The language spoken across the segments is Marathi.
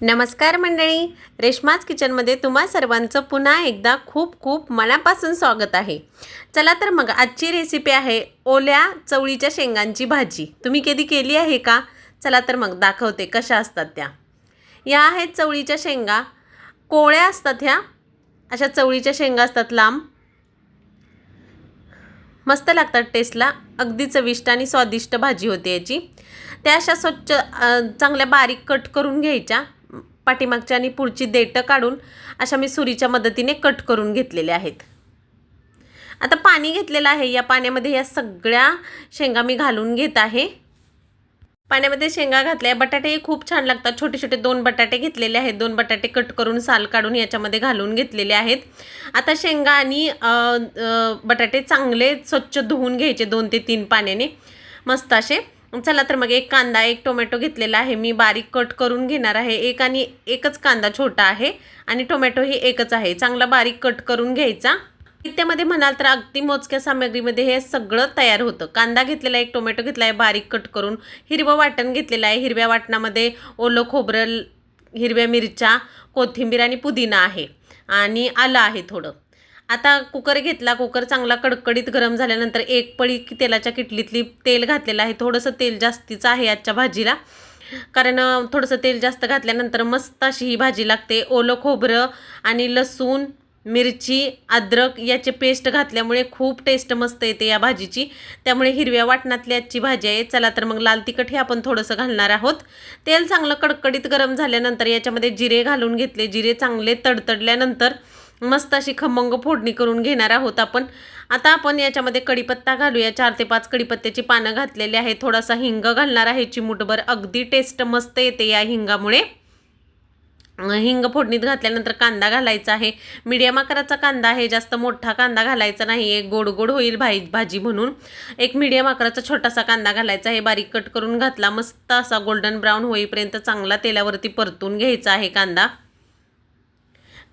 नमस्कार मंडळी. रेश्माज किचनमध्ये तुम्हा सर्वांचं पुन्हा एकदा खूप खूप मनापासून स्वागत आहे. चला तर मग आजची रेसिपी आहे ओल्या चवळीच्या शेंगांची भाजी. तुम्ही कधी केली आहे का? चला तर मग दाखवते कशा असतात त्या. या आहेत चवळीच्या शेंगा. कोळ्या असतात ह्या. अशा चवळीच्या शेंगा असतात लांब. मस्त लागतात टेस्टला अगदी चविष्ट आणि स्वादिष्ट भाजी होते याची. त्या अशा स्वच्छ चांगल्या बारीक कट करून घ्यायच्या. पाठीमागच्या आणि पुढची देठं काढून अशा मी सुरीच्या मदतीने कट करून घेतलेले आहेत. आता पाणी घेतलेलं आहे. या पाण्यामध्ये या सगळ्या शेंगा मी घालून घेत आहे. पाण्यामध्ये शेंगा घातल्या. बटाटेही खूप छान लागतात. छोटे छोटे दोन बटाटे घेतलेले आहेत. दोन बटाटे कट करून साल काढून याच्यामध्ये घालून घेतलेले आहेत. आता शेंगा आणि बटाटे चांगले स्वच्छ धुवून घ्यायचे दोन ते तीन पाण्याने. मस्त असे. चला तर मग एक कांदा एक टोमॅटो घेतलेला आहे. मी बारीक कट करून घेणार आहे. एक आणि एकच कांदा छोटा आहे आणि टोमॅटो ही एकच आहे. चांगला बारीक कट करून घ्यायचा. त्यामध्ये म्हणाल तर अगदी मोजक्या सामग्रीमध्ये हे सगळं तयार होतं. कांदा घेतलेला आहे एक टोमॅटो घेतला आहे बारीक कट करून. हिरवं वाटण घेतलेलं आहे. हिरव्या वाटणामध्ये ओलं खोबरं हिरव्या मिरच्या कोथिंबीर आणि पुदिना आहे. आणि आलं आहे थोडं. आता कुकर घेतला कुकर चांगला कडकडीत गरम झाल्यानंतर एक पळी की तेलाच्या किटलीतली तेल घातलेलं आहे. थोडंसं तेल जास्तीचं आहे आजच्या भाजीला. कारण थोडंसं तेल जास्त घातल्यानंतर मस्त अशी ही भाजी लागते. ओलं खोबरं आणि लसूण मिरची अद्रक याचे पेस्ट घातल्यामुळे खूप टेस्ट मस्त येते या भाजीची. त्यामुळे हिरव्या वाटणातली आजची भाजी आहे. चला तर मग लाल तिखट हे आपण थोडंसं घालणार आहोत. तेल चांगलं कडकडीत गरम झाल्यानंतर याच्यामध्ये जिरे घालून घेतले. जिरे चांगले तडतडल्यानंतर मस्त अशी खमंग फोडणी करून घेणार आहोत आपण. आता आपण याच्यामध्ये कढीपत्ता घालूया. चार ते पाच कढीपत्त्याची पानं घातलेली आहे थोडासा हिंग घालणार आहे चिमूटभर. अगदी टेस्ट मस्त येते या हिंगामुळे. हिंग फोडणीत घातल्यानंतर कांदा घालायचा आहे. मीडियम आकाराचा कांदा आहे. जास्त मोठा कांदा घालायचा नाही. एक गोड गोड होईल भाई भाजी म्हणून. एक मीडियम आकाराचा छोटासा कांदा घालायचा आहे. बारीक कट करून घातला. मस्त असा गोल्डन ब्राऊन होईपर्यंत चांगला तेलावरती परतून घ्यायचा आहे कांदा.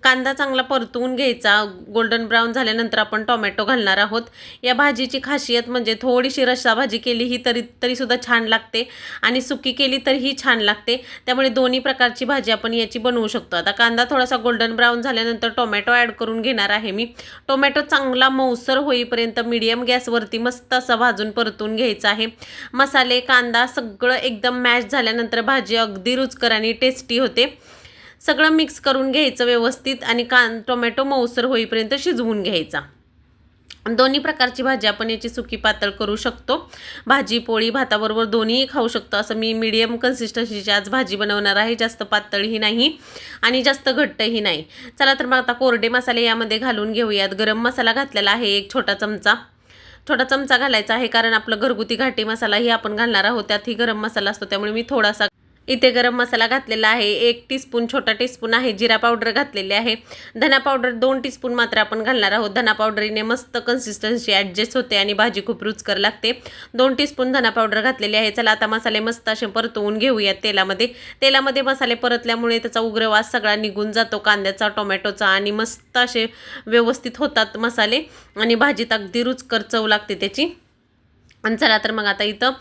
कांदा चांगला परतवून घ्यायचा. गोल्डन ब्राऊन झाल्यानंतर आपण टोमॅटो घालणार आहोत. या भाजीची खासियत म्हणजे थोडीशी रस्सा भाजी केली ही तरी तरीसुद्धा छान लागते. आणि सुकी केली तरीही छान लागते. त्यामुळे दोन्ही प्रकारची भाजी आपण याची बनवू शकतो. आता कांदा थोडासा गोल्डन ब्राऊन झाल्यानंतर टोमॅटो ॲड करून घेणार आहे मी. टोमॅटो चांगला मऊसर होईपर्यंत मीडियम गॅसवरती मस्त असा भाजून परतून घ्यायचा आहे. मसाले कांदा सगळं एकदम मॅश झाल्यानंतर भाजी अगदी रुचकर आणि टेस्टी होते. सगळं मिक्स करून घ्यायचं व्यवस्थित आणि कान टोमॅटो मऊसर होईपर्यंत शिजवून घ्यायचा. दोन्ही प्रकारची भाजी आपण याची सुकी पातळ करू शकतो. भाजी पोळी भाताबरोबर दोन्हीही खाऊ शकतो. असं मी मीडियम कन्सिस्टन्सीची आज भाजी बनवणार आहे. जास्त पातळही नाही आणि जास्त घट्टही नाही. चला तर मग आता कोरडे मसाले यामध्ये घालून घेऊयात. गरम मसाला घातलेला आहे एक छोटा चमचा. छोटा चमचा घालायचा आहे कारण आपलं घरगुती घाटी मसालाही आपण घालणार आहोत. त्यातही गरम मसाला असतो. त्यामुळे मी थोडासा इथे गरम मसाला घातलेला आहे. एक टीस्पून छोटा टीस्पून आहे. जिरा पावडर घातलेली आहे. धना पावडर दोन टीस्पून मात्र आपण घालणार आहोत. धना पावडरीने मस्त कन्सिस्टन्सी ॲडजस्ट होते आणि भाजी खूप रुचकर लागते. दोन टीस्पून धना पावडर घातलेली आहे. चला आता मसाले मस्त असे परतवून घेऊयात तेलामध्ये. तेलामध्ये मसाले परतल्यामुळे त्याचा उग्र वास सगळा निघून जातो. कांद्याचा टोमॅटोचा आणि मस्त असे व्यवस्थित होतात मसाले. आणि भाजीत अगदी रुचकर चव लागते त्याची. आणि चला तर मग आता इथं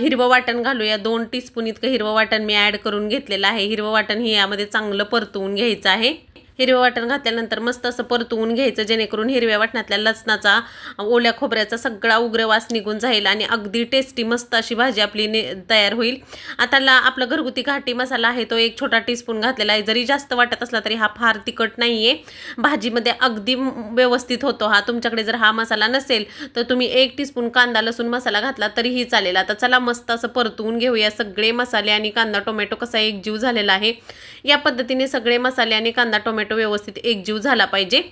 हिरवं वाटण घालूया. दोन टीस्पून इतकं हिरवं वाटण मी ॲड करून घेतलेलं आहे. हिरवं वाटण हे यामध्ये चांगलं परतवून घ्यायचं आहे. हिरवं वाटण घातल्यानंतर मस्त असं परतवून घ्यायचं जेणेकरून हिरव्या वाटणातल्या लसणाचा ओल्या खोबऱ्याचा सगळा उग्र वास निघून जाईल आणि अगदी टेस्टी मस्त अशी भाजी आपली ने तयार होईल. आता ला आपला घरगुती घाटी मसाला आहे तो एक छोटा टीस्पून घातलेला आहे. जरी जास्त वाटत असला तरी हा फार तिखट नाही आहे भाजीमध्ये अगदी व्यवस्थित होतो हा. तुमच्याकडे जर हा मसाला नसेल तर तुम्ही एक टीस्पून कांदा लसूण मसाला घातला तरीही चालेल. आता चला मस्त असं परतवून घेऊया सगळे मसाले आणि कांदा टोमॅटो कसा एकजीव झालेला आहे. या पद्धतीने सगळे मसाले आणि कांदा टोमॅटो व्यवस्थित एकजीव झाला पाहिजे.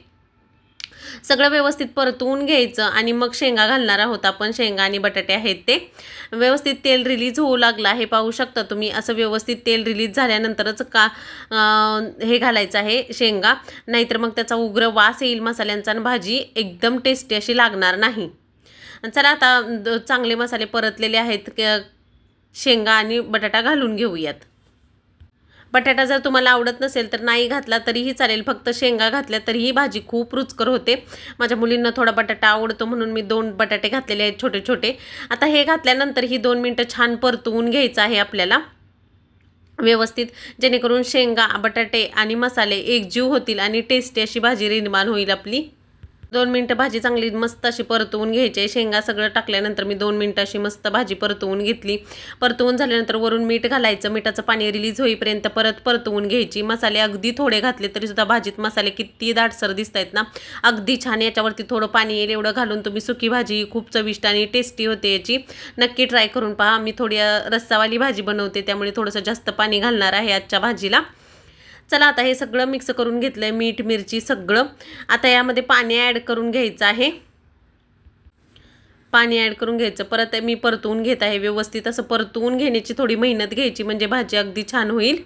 सगळं व्यवस्थित परतवून घ्यायचं आणि मग शेंगा घालणार आहोत आपण. शेंगा आणि बटाटे आहेत ते. व्यवस्थित तेल रिलीज होऊ लागलं आहे. पाहू शकता तुम्ही असं व्यवस्थित तेल रिलीज झाल्यानंतरच का हे घालायचं आहे शेंगा. नाहीतर मग त्याचा उग्र वास येईल मसाल्यांचा आणि भाजी एकदम टेस्टी अशी लागणार नाही. चला आता चांगले मसाले परतलेले आहेत. क- शेंगा आणि बटाटा घालून घेऊयात. बटाटा जर तुम्हाला आवडत नसेल तर नाही घातला तरीही चालेल. फक्त शेंगा घातल्या तरीही भाजी खूप रुचकर होते. माझ्या मुलींना थोडा बटाटा आवडतो म्हणून मी दोन बटाटे घातलेले आहेत छोटे छोटे आता हे घातल्यानंतर ही दोन मिनटं छान परतवून घ्यायचं आहे आपल्याला. व्यवस्थित. जेणेकरून शेंगा बटाटे आणि मसाले एकजीव होतील आणि टेस्टी अशी भाजी निर्माण होईल आपली. दोन मिनटं भाजी चांगली मस्त अशी परतवून घ्यायची. शेंगा सगळं टाकल्यानंतर मी दोन मिनटं अशी मस्त भाजी परतवून घेतली. परतवून झाल्यानंतर वरून मीठ घालायचं. मिठाचं पाणी रिलीज होईपर्यंत परत परतवून घ्यायची. मसाले अगदी थोडे घातले तरी सुद्धा भाजीत मसाले किती दाटसर दिसत आहेत ना. अगदी छान याच्यावरती थोडं पाणी येईल. एवढं घालून तुम्ही सुकी भाजी खूप चविष्ट आणि टेस्टी होते याची. नक्की ट्राय करून पहा. मी थोडी रस्सावाली भाजी बनवते. त्यामुळे थोडंसं जास्त पाणी घालणार आहे आजच्या भाजीला. चला आता हे सगळं मिक्स करून घेतलं आहे मीठ मिरची सगळं. आता यामध्ये पाणी ॲड करून घ्यायचं आहे. पाणी ॲड करून घ्यायचं. परत मी परतवून घेत आहे व्यवस्थित. असं परतवून घेण्याची थोडी मेहनत घ्यायची म्हणजे भाजी अगदी छान होईल.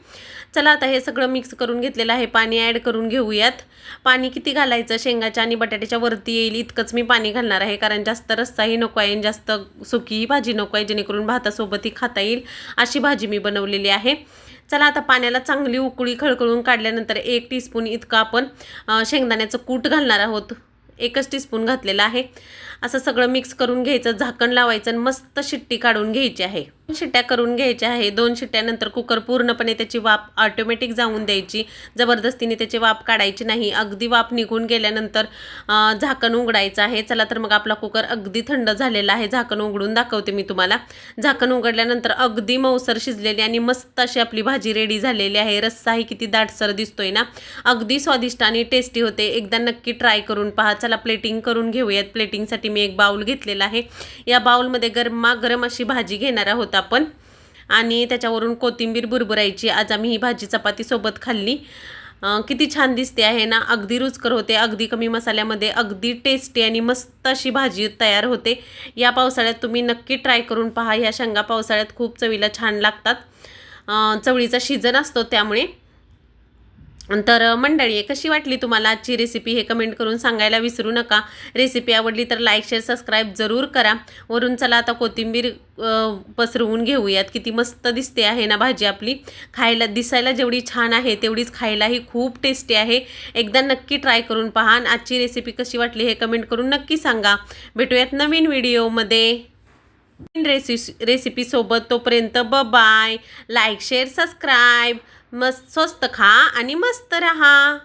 चला आता हे सगळं मिक्स करून घेतलेलं आहे. पाणी ॲड करून घेऊयात. पाणी किती घालायचं? शेंगाच्या आणि बटाट्याच्या वरती येईल इतकंच मी पाणी घालणार आहे. कारण जास्त रस्साही नको आहे आणि जास्त सुकीही भाजी नको आहे. जेणेकरून भातासोबतही खाता येईल. अशी भाजी मी बनवलेली आहे. चला आता पाण्याला चांगली उकळी खळखळून काढल्यानंतर एक टीस्पून इतकं आपण शेंगदाण्याचं कूट घालणार आहोत. एकच टीस्पून घातलेलं आहे. असं सगळं मिक्स करून घ्यायचं झाकण लावायचं आणि मस्त शिट्टी काढून घ्यायची आहे. दोन शिट्ट्या करून घ्यायच्या आहे. दोन शिट्ट्यानंतर कुकर पूर्णपणे त्याची वाफ ऑटोमॅटिक जाऊन द्यायची. जबरदस्तीने त्याची वाफ काढायची नाही. अगदी वाफ निघून गेल्यानंतर झाकण उघडायचं आहे. चला तर मग आपला कुकर अगदी थंड झालेला आहे. झाकण उघडून दाखवते मी तुम्हाला. झाकण उघडल्यानंतर अगदी मऊसर शिजलेली आणि मस्त अशी आपली भाजी रेडी झालेली आहे. रस्साही किती दाटसर दिसतोय ना. अगदी स्वादिष्ट आणि टेस्टी होते. एकदा नक्की ट्राय करून पहा. चला प्लेटिंग करून घेऊयात. प्लेटिंगसाठी मी एक बाउल घेतलेला आहे. या बाउलमध्ये गरमागरम अशी भाजी घेणार आहोत आपण. आणि त्याच्यावरून कोथिंबीर भुरभुरायची आज आम्ही ही भाजी चपातीसोबत खाल्ली. किती छान दिसते आहे ना. अगदी रुचकर होते. अगदी कमी मसाल्यामध्ये अगदी टेस्टी आणि मस्त अशी भाजी तयार होते. या पावसाळ्यात तुम्ही नक्की ट्राय करून पहा. ह्या शेंगा पावसाळ्यात खूप चवीला छान लागतात. चवळीचा सीझन असतो त्यामुळे. तर मंडळी कशी वाटली तुम्हाला आजची रेसिपी हे कमेंट करून सांगायला विसरू नका. रेसिपी आवडली तर लाईक शेअर सबस्क्राईब जरूर करा. वरून चला आता कोथिंबीर पसरवून घेऊयात. किती मस्त दिसते आहे ना भाजी आपली. खायला दिसायला जेवढी छान आहे तेवढीच खायलाही खूप टेस्टी आहे. एकदा नक्की ट्राय करून पहा आणि आजची रेसिपी कशी वाटली हे कमेंट करून नक्की सांगा. भेटूयात नवीन व्हिडिओमध्ये रेसि रेसिपीसोबत तोपर्यंत ब बाय लाईक शेअर सबस्क्राईब मस्त स्वस्त खा आणि मस्त रहा.